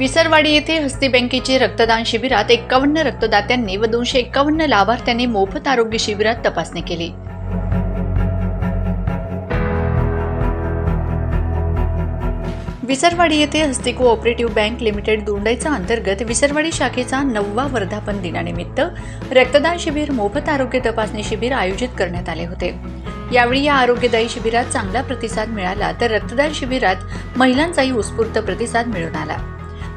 विसरवाडी येथे हस्ती बँकेचे रक्तदान शिबिरात एक्कावन्न रक्तदात्यांनी व दोनशे एक्कावन्न लाभार्थ्यांनी मोफत आरोग्य शिबिरात तपासणी केली. विसरवाडी येथे Hasti cooperative bank limited Dondaicha अंतर्गत विसरवाडी शाखेचा नववा वर्धापन दिनानिमित्त रक्तदान शिबिर मोफत आरोग्य तपासणी शिबिर आयोजित करण्यात आले होते. यावेळी या आरोग्यदायी शिबिरात चांगला प्रतिसाद मिळाला तर रक्तदान शिबिरात महिलांचाही उत्स्फूर्त प्रतिसाद मिळून आला.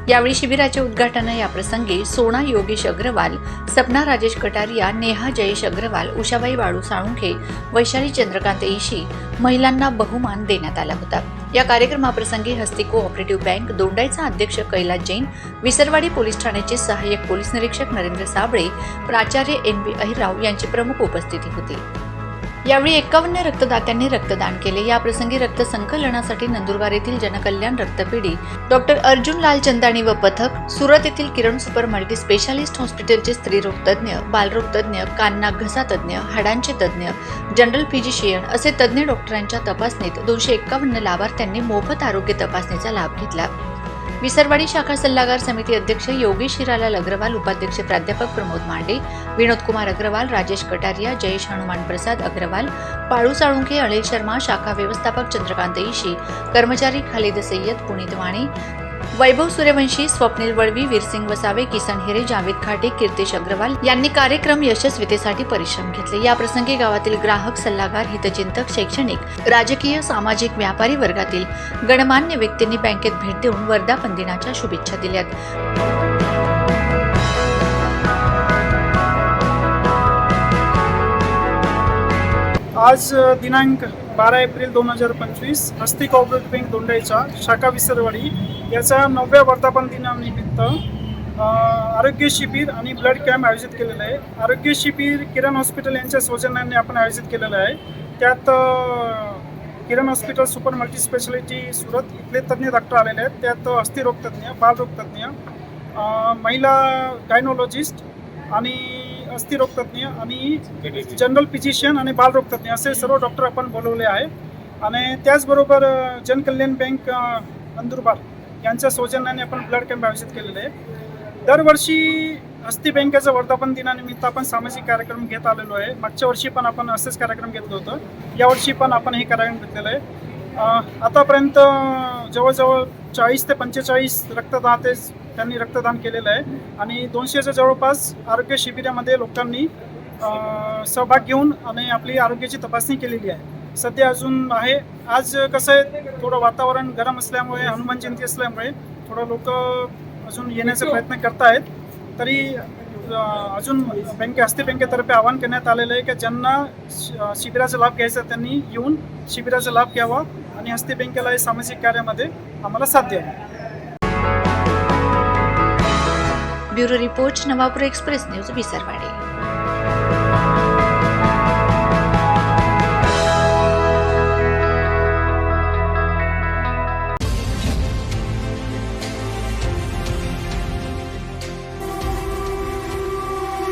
यावेळी शिबिराचे उद्घाटन याप्रसंगी सोना योगेश अग्रवाल सपना राजेश कटारिया नेहा जयेश अग्रवाल उषाबाई बाळू साळुंखे वैशाली चंद्रकांत ईशी महिलांना बहुमान देण्यात आला होता. या कार्यक्रमाप्रसंगी हस्ती कोऑपरेटिव्ह बँक दोंडाईचा अध्यक्ष कैलास जैन विसरवाडी पोलीस ठाण्याचे सहाय्यक पोलीस निरीक्षक नरेंद्र साबळे प्राचार्य एन बी अहिराव यांची प्रमुख उपस्थिती होती. यावेळी एकावन्न रक्तदात्यांनी रक्तदान केले. या प्रसंगी रक्त संकलनासाठी नंदुरबार येथील जनकल्याण रक्तपेढी डॉक्टर अर्जुन लाल चंदाणी व पथक सुरत येथील किरण सुपर मल्टी स्पेशालिस्ट हॉस्पिटलचे स्त्रीरोग तज्ज्ञ बालरोग तज्ज्ञ कान्नाक घसा तज्ज्ञ हाडांचे तज्ज्ञ जनरल फिजिशियन असे तज्ज्ञ डॉक्टरांच्या तपासणीत दोनशे एक्कावन्न लाभार्थ्यांनी मोफत आरोग्य तपासणीचा लाभ घेतला. विसरवाडी शाखा सल्लागार समिती अध्यक्ष योगेश हिरालाल अग्रवाल उपाध्यक्ष प्राध्यापक प्रमोद मांडे विनोद कुमार अग्रवाल राजेश कटारिया जयेश हनुमान प्रसाद अग्रवाल पाळू साळुंखे अनिल शर्मा शाखा व्यवस्थापक चंद्रकांत ईशी कर्मचारी खालिद सय्यद पुनीत वाणी वैभव सूर्यवंशी स्वप्नील वळवी वीरसिंग वसावे किसन हिरे जावेद खाटे कीर्तेश अग्रवाल यांनी कार्यक्रम यशस्वीतेसाठी परिश्रम घेतले. या प्रसंगी गावातील ग्राहक सल्लागार हितचिंतक शैक्षणिक राजकीय सामाजिक व्यापारी वर्गातील गणमान्य व्यक्तींनी बँकेत भेट देऊन वर्धापन दिनाच्या शुभेच्छा दिल्यात. आज दिनांक बारा एप्रिल दोन हजार पंचवीस हस्ती कोऑपरेटिव्ह बँक दोंडाईचा शाखा विसरवाडी याचा नवव्या वर्धापन दिनानिमित्त आरोग्य शिबिर आणि ब्लड कॅम्प आयोजित केलेलं आहे. आरोग्य शिबिर किरण हॉस्पिटल यांच्या सौजन्याने आपण आयोजित केलेलं आहे. त्यात Kiran hospital super multi speciality Surat इथले तज्ज्ञ डॉक्टर आलेले आहेत. त्यात अस्थिरोग तज्ज्ञ बालरोग तज्ज्ञ महिला गायनोलॉजिस्ट आणि अस्थिरोग तज्ज्ञ आणि जनरल फिजिशियन आणि बालरोग तज्ज्ञ असे सर्व डॉक्टर आपण बोलवले आहे आणि त्याचबरोबर जनकल्याण बँक नंदुरबार यांच्या सौजन्याने आपण ब्लड कॅम्प आयोजित केलेले आहे. दरवर्षी हस्ती बँकेचं वर्धापन दिनानिमित्त आपण सामाजिक कार्यक्रम घेत आलेलो आहे. मागच्या वर्षी पण आपण असेच कार्यक्रम घेतलं होतं. यावर्षी पण आपण हे कार्यक्रम घेतलेलं आहे. आतापर्यंत जवळजवळ चाळीस ते पंचेचाळीस रक्तदाते त्यांनी रक्तदान केलेलं आहे. आणि दोनशेच्या जवळपास आरोग्य शिबिरामध्ये लोकांनी सहभाग घेऊन आणि आपली आरोग्याची तपासणी केलेली आहे. सध्या अजून आहे. आज कसं आहे थोडं वातावरण गरम असल्यामुळे हनुमान जयंती असल्यामुळे थोडं लोक अजून येण्याचा प्रयत्न करतायत तरी अजून बँके हस्ती बँकेतर्फे आवाहन करण्यात आलेलं आहे की ज्यांना शि- शिबिराचा लाभ घ्यायचा त्यांनी येऊन शिबिराचा लाभ घ्यावा आणि हस्ते बँकेला हे सामाजिक कार्यामध्ये आम्हाला साथ द्यावी. Bureau report Navapur express news Visarwadi.